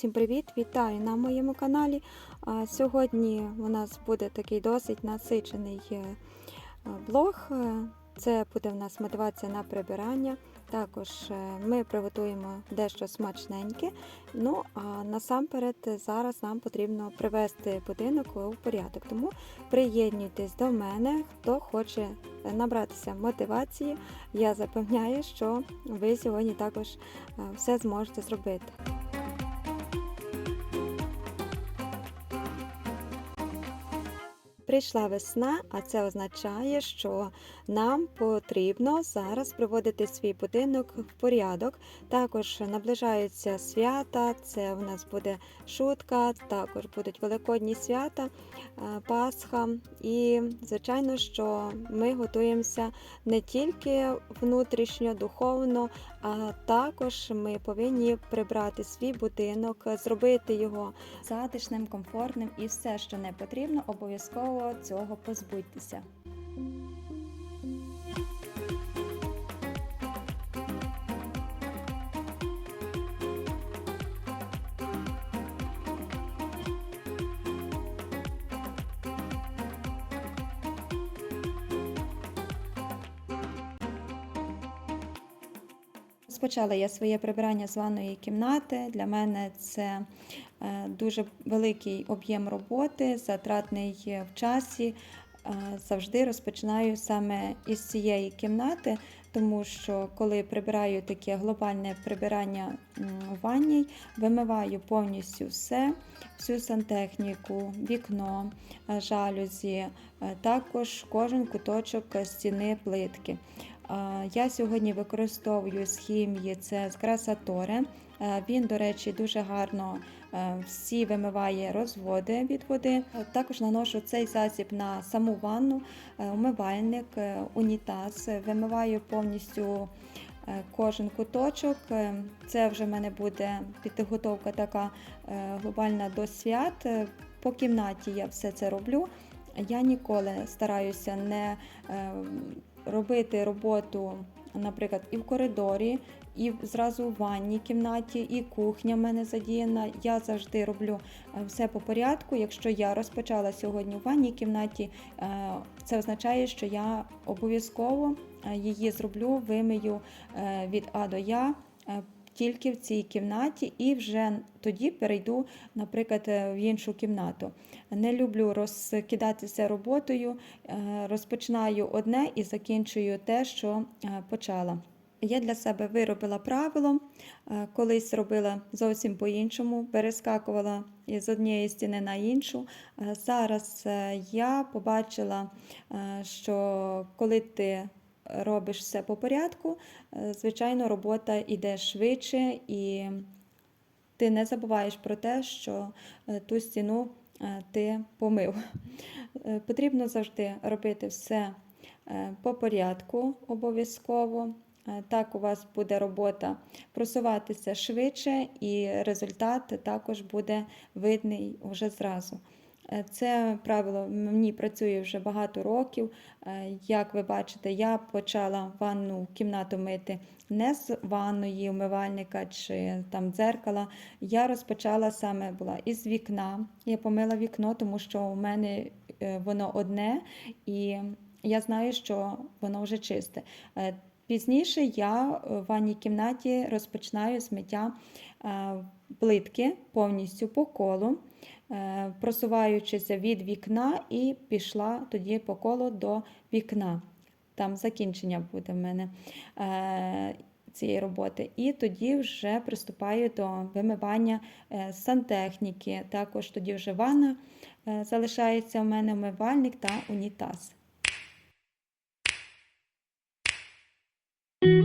Всім привіт! Вітаю на моєму каналі. Сьогодні у нас буде такий досить насичений е, е, блог. Це буде в нас мотивація на прибирання. Також е, ми приготуємо дещо смачненьке. Ну а насамперед зараз нам потрібно привести будинок у порядок. Тому приєднуйтесь до мене, хто хоче набратися мотивації. Я запевняю, що ви сьогодні також е, все зможете зробити. Прийшла весна, а це означає, що нам потрібно зараз приводити свій будинок в порядок. Також наближаються свята, це у нас буде шутка, також будуть великодні свята, е, Пасха. І, звичайно, що ми готуємося не тільки внутрішньо, духовно, а також ми повинні прибрати свій будинок, зробити його затишним, комфортним і все, що не потрібно, обов'язково цього позбудьтеся. Розпочала я своє прибирання з ванної кімнати. Для мене це дуже великий об'єм роботи, затратний в часі. Е, Завжди розпочинаю саме із цієї кімнати, тому що коли прибираю таке глобальне прибирання у ванній, вимиваю повністю все, всю сантехніку, вікно, е, жалюзі, е, також кожен куточок стіни плитки. Я сьогодні використовую з хімії це з Красаторе. Е, Він, до речі, дуже гарно е, всі вимиває розводи від води. Е, Також наношу цей засіб на саму ванну, е, умивальник, е, унітаз. Е, Вимиваю повністю е, кожен куточок. Е, Це вже в мене буде підготовка така е, глобальна до свят. Е, По кімнаті я все це роблю. Я ніколи стараюся не е, робити роботу, наприклад, і в коридорі, і зразу в ванній кімнаті, і кухня в мене задіяна. Я завжди роблю е, все по порядку. Якщо я розпочала сьогодні в ванній кімнаті, е, це означає, що я обов'язково е, її зроблю, вимию від А до Я. Тільки в цій кімнаті, і вже тоді перейду, наприклад, в іншу кімнату. Не люблю розкидатися роботою, розпочинаю одне і закінчую те, що почала. Я для себе виробила правило, е, колись робила зовсім по-іншому, перескакувала з однієї стіни на іншу. Е, Зараз е, я побачила, що коли ти робиш все по порядку, звичайно, робота йде швидше і ти не забуваєш про те, що ту стіну ти помив. Потрібно завжди робити все по порядку обов'язково. Е, Так у вас буде робота просуватися швидше, і результат також буде видний вже зразу. Е, Це правило мені працює вже багато років. Е, Як ви бачите, я почала ванну кімнату мити не з ванної, умивальника чи там дзеркала. Я розпочала саме була із вікна. Я помила вікно, тому що у мене воно одне, і я знаю, що воно вже чисте. Е, Пізніше я в ванній кімнаті розпочинаю з миття е, плитки повністю по колу, е, просуваючися від вікна, і пішла тоді по колу до вікна. Там закінчення буде в мене е, цієї роботи. І тоді вже приступаю до вимивання е, сантехніки. Також тоді вже ванна е, залишається в мене умивальник та унітаз.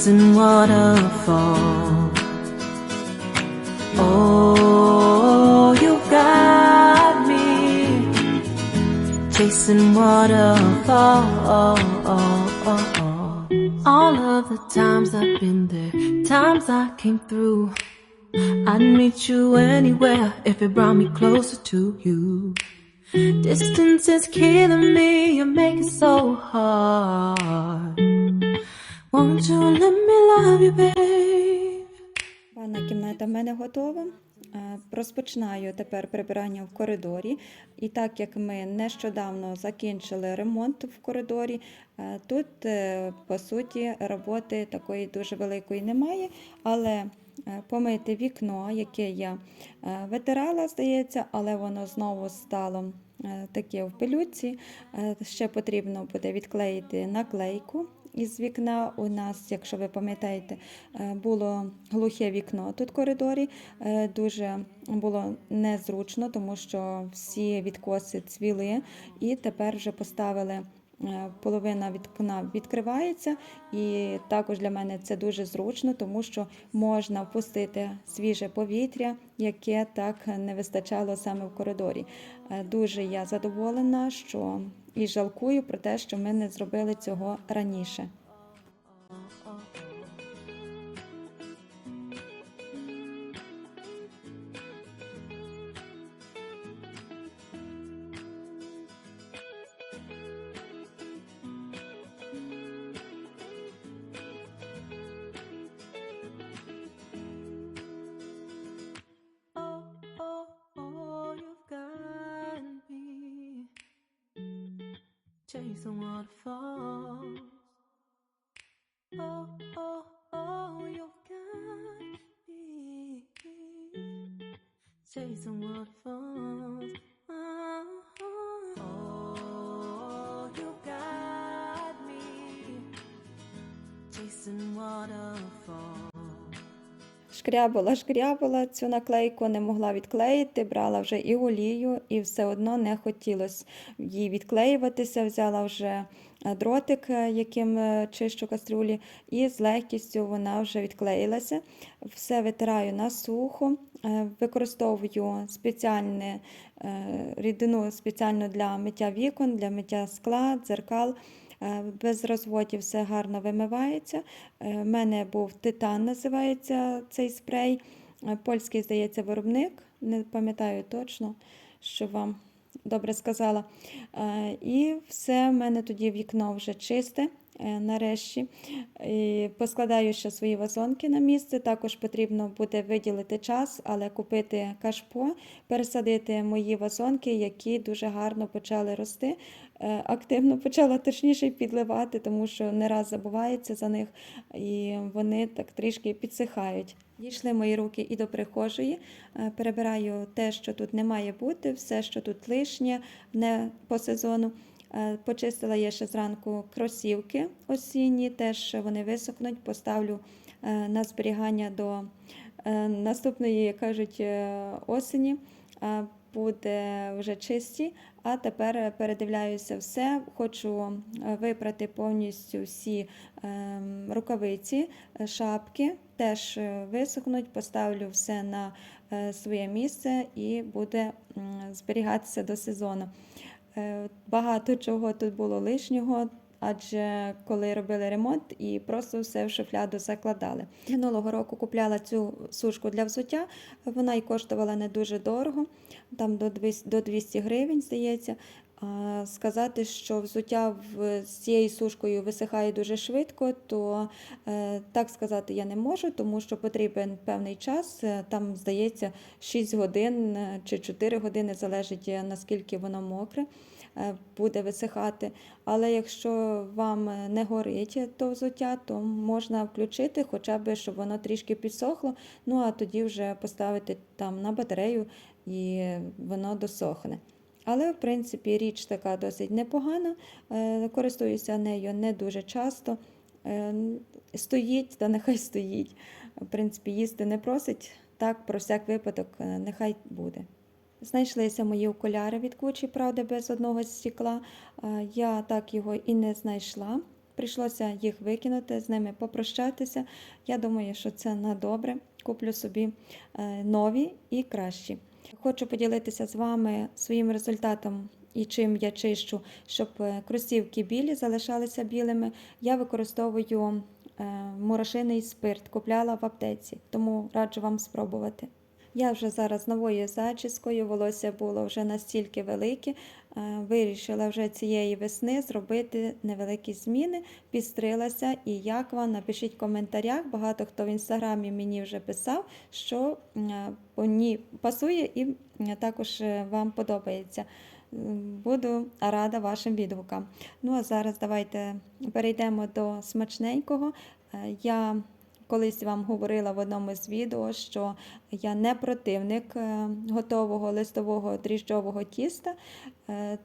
Chasing waterfalls. Oh, you got me chasing waterfalls. All of the times I've been there, times I came through. I'd meet you anywhere if it brought me closer to you. Distance is killing me, you make it so hard. Won't you let me love you, babe? Ванна кімната в мене готова. Е, Розпочинаю тепер прибирання в коридорі. І так як ми нещодавно закінчили ремонт в коридорі, е, тут е, по суті роботи такої дуже великої немає. Але помити вікно, яке я витирала, здається, але воно знову стало таке в пилюці. Ще потрібно буде відклеїти наклейку із вікна. У нас, якщо ви пам'ятаєте, е, було глухе вікно тут в коридорі. Е, Дуже було незручно, тому що всі відкоси цвіли, і тепер вже поставили. е, Половина вікна відкривається, і також для мене це дуже зручно, тому що можна впустити свіже повітря, яке так не вистачало саме в коридорі. Дуже я задоволена, що і жалкую про те, що ми не зробили цього раніше. Chasing waterfalls. Шкрябала, шкрябала цю наклейку, не могла відклеїти, брала вже і олію, і все одно не хотілося їй відклеюватися. Взяла вже е, дротик, е, яким е, чищу кастрюлі, і з легкістю вона вже відклеїлася. Все витираю на сухо, використовую спеціальне е, рідину спеціально для миття вікон, для миття скла, дзеркал. Е, Без розводів все гарно вимивається. У мене був титан, називається цей спрей. Е, Польський, здається, виробник. Не пам'ятаю точно, що вам добре сказала. Е, І все, в мене тоді вікно вже чисте. е, Нарешті І поскладаю ще свої вазонки на місце. Також потрібно буде виділити час, але купити кашпо, пересадити мої вазонки, які дуже гарно почали рости. Е, Активно почала точніше підливати, тому що не раз забувається за них, і вони так трішки підсихають. Дійшли мої руки і до прихожої. Е, Перебираю те, що тут не має бути, все, що тут лишнє, не по сезону. Е, Почистила я ще зранку кросівки осінні, теж вони висохнуть, поставлю на зберігання до наступної, як кажуть, осені. Буде вже чисті, а тепер передивляюся все. Хочу е, випрати повністю всі ем, рукавиці, е, шапки, теж е, висохнуть, поставлю все на своє місце і буде зберігатися до сезону. Багато чого тут було лишнього, адже коли робили ремонт і просто все в шуфляду закладали. Минулого року купляла цю сушку для взуття, вона й коштувала не дуже дорого, там до 200 гривень, здається. Сказати, що взуття з цією сушкою висихає дуже швидко, то е, так сказати я не можу, тому що потрібен певний час. е, Там, здається, 6 годин е, чи 4 години, залежить наскільки воно мокре, буде висихати. Але якщо вам е, не горить то взуття, то можна включити, хоча б щоб воно трішки підсохло, ну а тоді вже поставити там на батарею і воно досохне. Але, в принципі, річ така досить непогана. Е, Користуюся нею не дуже часто. Е, Стоїть, та нехай стоїть. В принципі, їсти не просить. Так, про всяк випадок, е, нехай буде. Знайшлися мої окуляри від Кучі, правда, без одного стекла. Е, Я так його і не знайшла. Прийшлося їх викинути, з ними попрощатися. Я думаю, що це на добре. Куплю собі е, нові і кращі. Хочу поділитися з вами своїм результатом і чим я чищу, щоб е, кросівки білі залишалися білими. Я використовую е, морошиний спирт, купляла в аптеці, тому раджу вам спробувати. Я вже зараз новою зачіскою, волосся було вже настільки велике. е, Вирішила вже цієї весни зробити невеликі зміни, підстрилася. І як вам напишіть в коментарях. Багато хто в інстаграмі мені вже писав, що ній пасує і також е, вам подобається. Буду рада вашим відгукам. Ну а зараз давайте перейдемо до смачненького. Е, Я колись вам говорила в одному з відео, що я не противник е, готового листового дріжджового тіста. Е,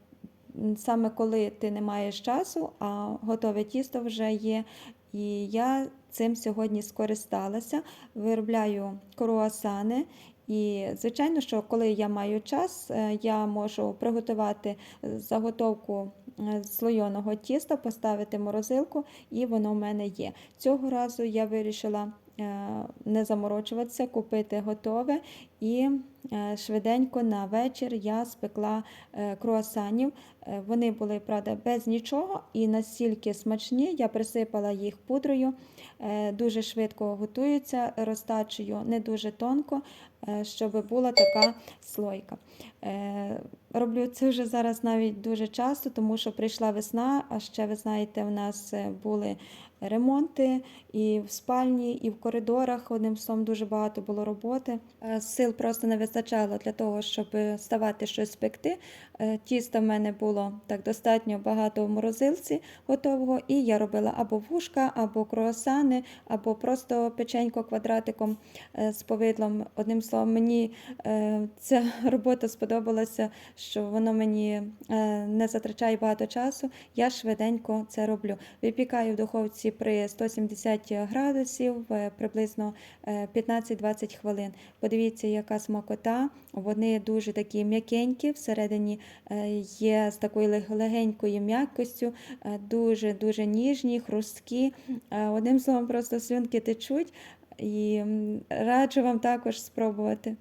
Саме коли ти не маєш часу, а готове тісто вже є. І я цим сьогодні скористалася. Виробляю круасани. І, звичайно, що коли я маю час, е, я можу приготувати заготовку слойоного тіста, поставити морозилку, і воно в мене є. Цього разу я вирішила е, не заморочуватися, купити готове і е, швиденько на вечір я спекла е, круасанів. Е, Вони були, правда, без нічого і настільки смачні. Я присипала їх пудрою, е, дуже швидко готуються, розтачую не дуже тонко, е, щоб була така слойка. Роблю це вже зараз навіть дуже часто, тому що прийшла весна, а ще ви знаєте, у нас е, були ремонти і в спальні, і в коридорах. Одним словом, дуже багато було роботи. Е, Сил просто не вистачало для того, щоб ставати щось пекти. Е, Тіста в мене було так достатньо багато в морозилці готового, і я робила або вушка, або круасани, або просто печенько квадратиком е, з повидлом. Одним словом, мені ця робота сподобалася, що воно мені не затрачає багато часу. Я швиденько це роблю. Випікаю в духовці при 170 градусів е, приблизно е, 15-20 хвилин. Подивіться, яка смакота. Вони дуже такі м'якенькі, всередині е, є з такою легенькою м'якостю, е, дуже дуже ніжні, хрусткі. Е, Одним словом, просто слюнки течуть. І раджу вам також спробувати.